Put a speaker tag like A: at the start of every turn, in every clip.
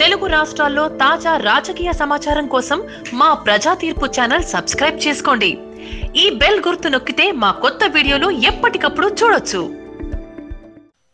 A: తెలుగు రాష్ట్రాల్లో తాజా రాజకీయ సమాచారం కోసం మా ప్రజా తీర్పు ఛానల్ సబ్స్క్రైబ్ చేసుకోండి. ఈ బెల్ గుర్తు నొక్కితే మా కొత్త వీడియోలు ఎప్పటికప్పుడు చూడొచ్చు.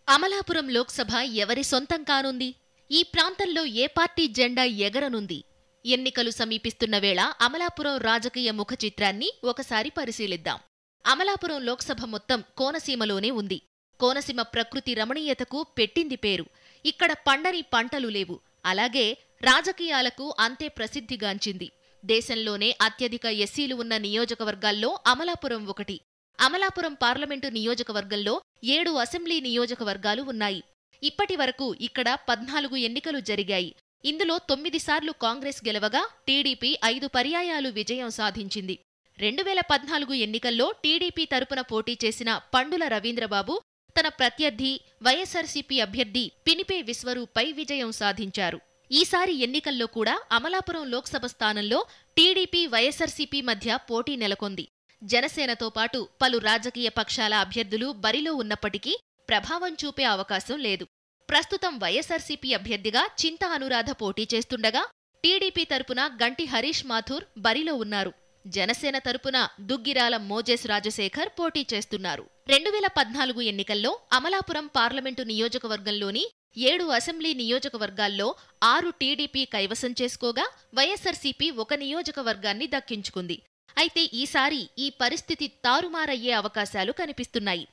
B: అమలాపురం లోక్సభ ఎవరి సొంతం కానుంది? ఈ ప్రాంతంలో ఏ పార్టీ జెండా ఎగరనుంది? ఎన్నికలు సమీపిస్తున్న వేళ అమలాపురం రాజకీయ ముఖ చిత్రాన్ని ఒకసారి పరిశీలిద్దాం. అమలాపురం లోక్సభ మొత్తం కోనసీమలోనే ఉంది. కోనసీమ ప్రకృతి రమణీయతకు పెట్టింది పేరు. ఇక్కడ పండని పంటలు లేవు. అలాగే రాజకీయాలకు అంతే ప్రసిద్ధిగాంచింది దేశంలోనే అత్యధిక ఎస్సీలు ఉన్న నియోజకవర్గాల్లో అమలాపురం ఒకటి. అమలాపురం పార్లమెంటు నియోజకవర్గంలో ఏడు అసెంబ్లీ నియోజకవర్గాలు ఉన్నాయి. ఇప్పటి వరకు ఇక్కడ పద్నాలుగు ఎన్నికలు జరిగాయి. ఇందులో తొమ్మిది సార్లు కాంగ్రెస్ గెలవగా టీడీపీ ఐదు పర్యాయాలు విజయం సాధించింది. రెండు వేల పద్నాలుగు ఎన్నికల్లో టీడీపీ తరపున పోటీ చేసిన పండుల రవీంద్రబాబు తన ప్రత్యర్థి వైఎస్సార్సీపీ అభ్యర్థి పినిపే విశ్వరూపై విజయం సాధించారు. ఈసారి ఎన్నికల్లో కూడా అమలాపురం లోక్సభ స్థానంలో టీడీపీ వైఎస్సార్సీపీ మధ్య పోటీ నెలకొంది. జనసేనతో పాటు పలు రాజకీయ పక్షాల అభ్యర్థులు బరిలో ఉన్నప్పటికీ ప్రభావం చూపే అవకాశం లేదు. ప్రస్తుతం వైఎస్సార్సీపీ అభ్యర్థిగా చింత అనురాధ పోటీ చేస్తుండగా టీడీపీ తరపున గంటి హరీష్ మాథూర్ బరిలో ఉన్నారు. జనసేన తరపున దుగ్గిరాల మోజేస్ రాజశేఖర్ పోటీ చేస్తున్నారు. రెండు వేల పద్నాలుగు ఎన్నికల్లో అమలాపురం పార్లమెంటు నియోజకవర్గంలోని ఏడు అసెంబ్లీ నియోజకవర్గాల్లో ఆరు టీడీపీ కైవసం చేసుకోగా వైఎస్సార్సీపీ ఒక నియోజకవర్గాన్ని దక్కించుకుంది. అయితే ఈసారి ఈ పరిస్థితి తారుమారయ్యే అవకాశాలు కనిపిస్తున్నాయి.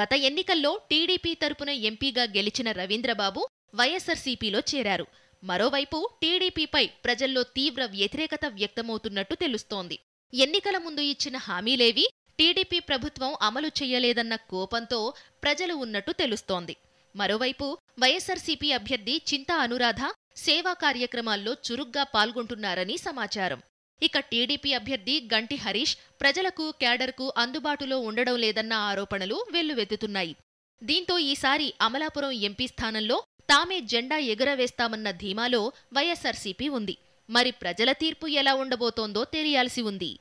B: గత ఎన్నికల్లో టీడీపీ తరపున ఎంపీగా గెలిచిన రవీంద్రబాబు వైఎస్సార్సీపీలో చేరారు. మరోవైపు టీడీపీపై ప్రజల్లో తీవ్ర వ్యతిరేకత వ్యక్తమవుతున్నట్టు తెలుస్తోంది. ఎన్నికల ముందు ఇచ్చిన హామీలేవి టీడీపీ ప్రభుత్వం అమలు చెయ్యలేదన్న కోపంతో ప్రజలు ఉన్నట్టు తెలుస్తోంది. మరోవైపు వైఎస్సార్సీపీ అభ్యర్థి చింతా అనురాధ సేవా కార్యక్రమాల్లో చురుగ్గా పాల్గొంటున్నారని సమాచారం. ఇక టీడీపీ అభ్యర్థి గంటి హరీష్ ప్రజలకు క్యాడర్కు అందుబాటులో ఉండడం లేదన్న ఆరోపణలు వెల్లువెత్తుతున్నాయి. దీంతో ఈసారి అమలాపురం ఎంపీ స్థానంలో తామే జెండా ఎగురవేస్తామన్న ధీమాలో వైఎస్సార్సీపీ ఉంది. మరి ప్రజల తీర్పు ఎలా ఉండబోతోందో తెలియాల్సి ఉంది.